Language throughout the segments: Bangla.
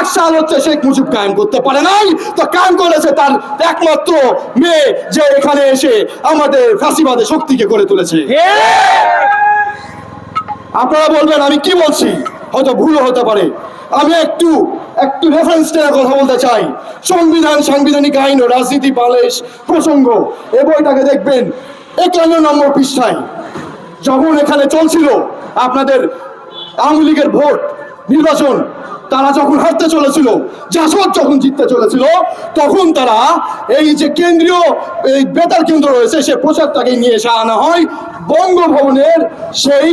বাকশাল হচ্ছে শেখ মুজিব কায়েম করতে পারে নাই। তো কায়েম করেছে তার একমাত্র মেয়ে যে এখানে এসে আমাদের ফাঁসিবাদে শক্তিকে করে তুলেছে। আপনারা বলবেন আমি কি বলছি? হয়তো ভুলও হতে পারে। আমি একটু একটু রেফারেন্স টেনে কথা বলতে চাই। সংবিধান সাংবিধানিক আইন ও রাজনীতি পালেশ প্রসঙ্গ। এ বইটাকে দেখবেন একান্ন নম্বর পৃষ্ঠায়। যখন এখানে চলছিল আপনাদের আওয়ামী লীগের ভোট নির্বাচন তারা যখন হারতে চলেছিল জাসদ যখন জিততে চলেছিল তখন তারা এই যে কেন্দ্রীয় এই বেতার কেন্দ্র রয়েছে সে প্রচারটাকে নিয়ে এসে আনা হয় বঙ্গভবনের সেই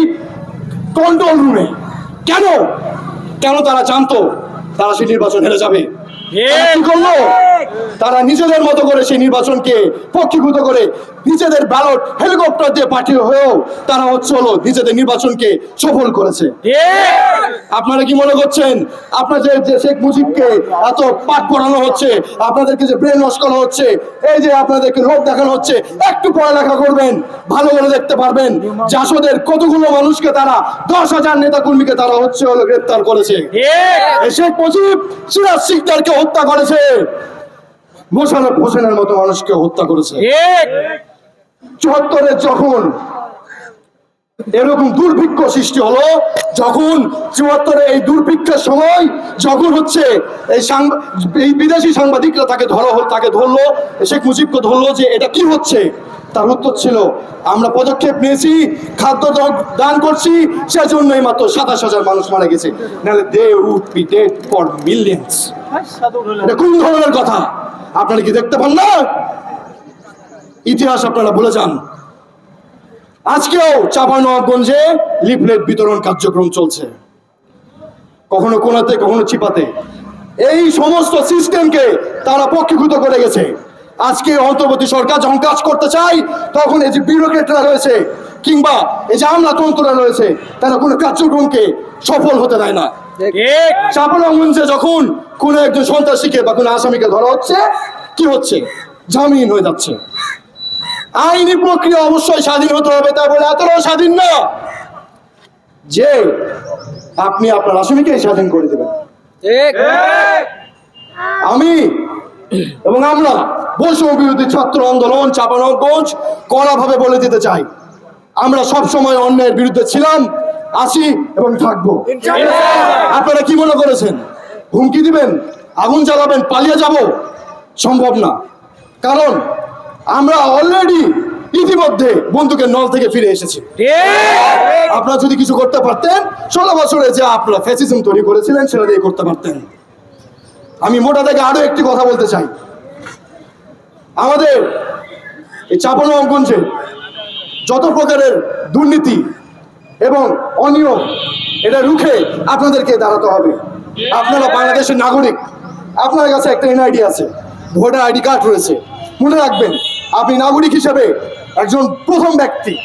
কন্ট্রোল রুমে কেন? কেন তারা জানতো তারা সেই নির্বাচন হেরে যাবে? তারা করল? তারা নিজেদের মতো করে সেই নির্বাচনকে পক্ষীভূত করে নিজেদের ব্যালট হেলিকপ্টার দিয়ে পাঠিয়ে হয়েও তারা হচ্ছে হলো নিজেদের নির্বাচনকে সফল করেছে। আপনারা কি মনে করছেন? আপনাদের যে শেখ মুজিবকে এত পাঠ পড়ানো হচ্ছে আপনাদেরকে যে ব্রেন ওয়াশ করা হচ্ছে এই যে আপনাদেরকে লোক দেখানো হচ্ছে একটু পড়ালেখা করবেন ভালো করে দেখতে পারবেন। জাসদের কতগুলো মানুষকে তারা দশ হাজার নেতা কর্মীকে তারা হচ্ছে হলো গ্রেপ্তার করেছে। শেখ মুজিব সিরাজ সিকদারকে হত্যা করেছে। মোশারফ হোসেনের মতো মানুষকে হত্যা করেছে। চুয়াত্তরে যখন এরকম দুর্ভিক্ষ সৃষ্টি হলো যখন চুয়াত্তরে এই দুর্ভিক্ষের সময় যখন হচ্ছে এই এই বিদেশি সাংবাদিকরা তাকে ধরা হল, তাকে ধরলো শেখ মুজিবকে ধরলো যে এটা কি হচ্ছে? তার উত্তর ছিল, আমরা পদক্ষেপ নিয়েছি, খাদ্য দান করছি সেজন্যই মাত্র সাতাশ হাজার মানুষ মারা গেছে। নাহলে they would be dead for millions. এটা কোন ধরনের কথা? আপনারা কি দেখতে পান না? ইতিহাস আপনারা ভুলে যান। আজকেও চাঁপানবাবগঞ্জে লিফলেট বিতরণ কার্যক্রম চলছে। কখনো কোনাতে কখনো চিপাতে। এই সমস্ত সিস্টেমকে তারা পক্ষীভূত করে গেছে। আজকে অন্তর্বর্তী সরকার যখন কাজ করতে চায় তখন এই যে বিউরোক্রেটরা রয়েছে কিংবা এই যে আমলাতন্ত্ররা রয়েছে তারা কোনো কার্যক্রমকে সফল হতে দেয় না। চাপানগঞ্জে যখন কোনো একজন সন্ত্রাসীকে বা কোনো আসামিকে ধরা হচ্ছে কি হচ্ছে? জামিন হয়ে যাচ্ছে। আইনি প্রক্রিয়া অবশ্যই স্বাধীন হতে হবে তা বলে এতটাও স্বাধীন না যে আপনি আপনার আসামিকে স্বাধীন করে দেবেন। আমি এবং আমরা বৈষম্য বিরোধী ছাত্র আন্দোলন চাপানগঞ্জ কড়াভাবে বলে দিতে চাই। আমরা সব সময় অন্যায়ের বিরুদ্ধে ছিলাম আছি এবং থাকব। আপনারা কি মনে করেছেন? হুমকি দিবেন আগুন জ্বালাবেন পালিয়ে যাব? সম্ভব না। কারণ আমরা অলরেডি ইতিমধ্যে বন্দুকের নল থেকে ফিরে এসেছি। আপনারা যদি কিছু করতে পারতেন ষোলো বছরে যে আপনারা ফ্যাসিজম তৈরি করেছিলেন সেটা দিয়ে করতে পারতেন। আমি মোটা থেকে আরও একটি কথা বলতে চাই। আমাদের এই চাপানগঞ্জে যত প্রকারের দুর্নীতি এবং অনিয়ম এটা রুখে আপনাদেরকে দাঁড়াতে হবে। আপনারা বাংলাদেশের নাগরিক আপনার কাছে একটা এনআইডি আছে ভোটার আইডি কার্ড রয়েছে। মনে রাখবেন আপনি নাগরিক হিসেবে একজন প্রথম ব্যক্তি।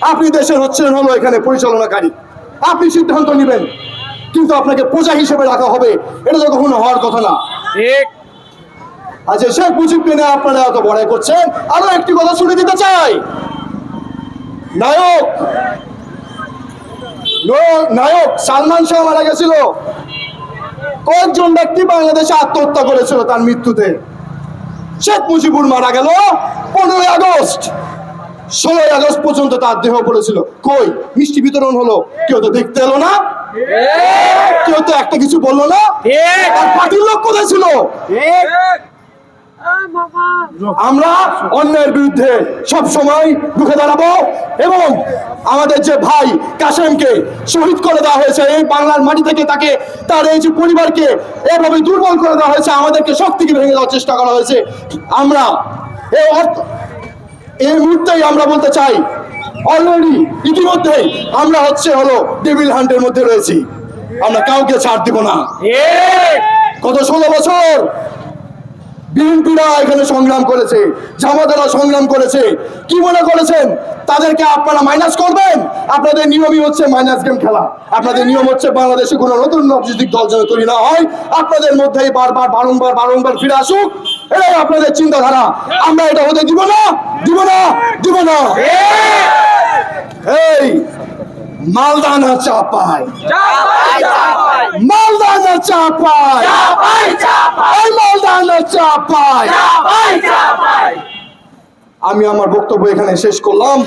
আপনি দেশের হচ্ছেন হলো এখানে পরিচালনাকারী। আপনি সিদ্ধান্ত নেবেন কিন্তু আপনাকে প্রজা হিসেবে রাখা হবে এটা তো কখনো হওয়ার কথা না। আচ্ছা শেখ মুজিবকে নিয়ে আপনারা এত বড়াই করছেন আরও একটি কথা শুনে দিতে চাই। নায়ক নায়ক- নায়ক সালমান শাহ মারা গেছিল। কয়েকজন ব্যক্তি বাংলাদেশে আত্মহত্যা করেছিল তার মৃত্যুতে। শেখ মুজিবুর মারা গেল পনেরোই আগস্ট। ষোলোই আগস্ট পর্যন্ত তার দেহ পড়েছিল। কই? মিষ্টি বিতরণ হলো। কেউ তো দেখতে এলো না। কেউ তো একটা কিছু বলল না। আর পার্টির লোক কোথায় ছিল? আমরা অন্যের বিরুদ্ধে সব সময় রুখে দাঁড়াবো এবং আমাদের যে ভাই কাশেমকে শহীদ করে দেওয়া হয়েছে এই বাংলার মাটি থেকে তাকে তার এই যে পরিবারকে এভাবে দুর্বল করে দেওয়া হয়েছে আমাদেরকে শক্তিকে ভেঙে দেওয়ার চেষ্টা করা হয়েছে। আমরা এই অর্থ এই মুহূর্তেই আমরা বলতে চাই অলরেডি ইতিমধ্যেই আমরা হচ্ছে হলো ডেভিল হান্টের মধ্যে রয়েছি। আমরা কাউকে ছাড় দিব না। গত ষোলো বছর বিএনপিরা এখানে সংগ্রাম করেছে জামাতারা সংগ্রাম করেছে। কি মনে করেছেন? তাদেরকে আপনারা মাইনাস করবেন? আপনাদের নিয়মই হচ্ছে মাইনাস গেম খেলা। আপনাদের নিয়ম হচ্ছে বাংলাদেশে কোনো নতুন রাজনৈতিক দল যেন তৈরি না হয়। আপনাদের মধ্যেই বারবার বারংবার বারংবার ফিরে আসুক। এটাই আপনাদের চিন্তাধারা। আমরা এটা হতে দিব না দিব না দিব না। এই মালদানা চাপায় চাপায় চাপাই চাপাই। আমি আমার বক্তব্য এখানে শেষ করলাম।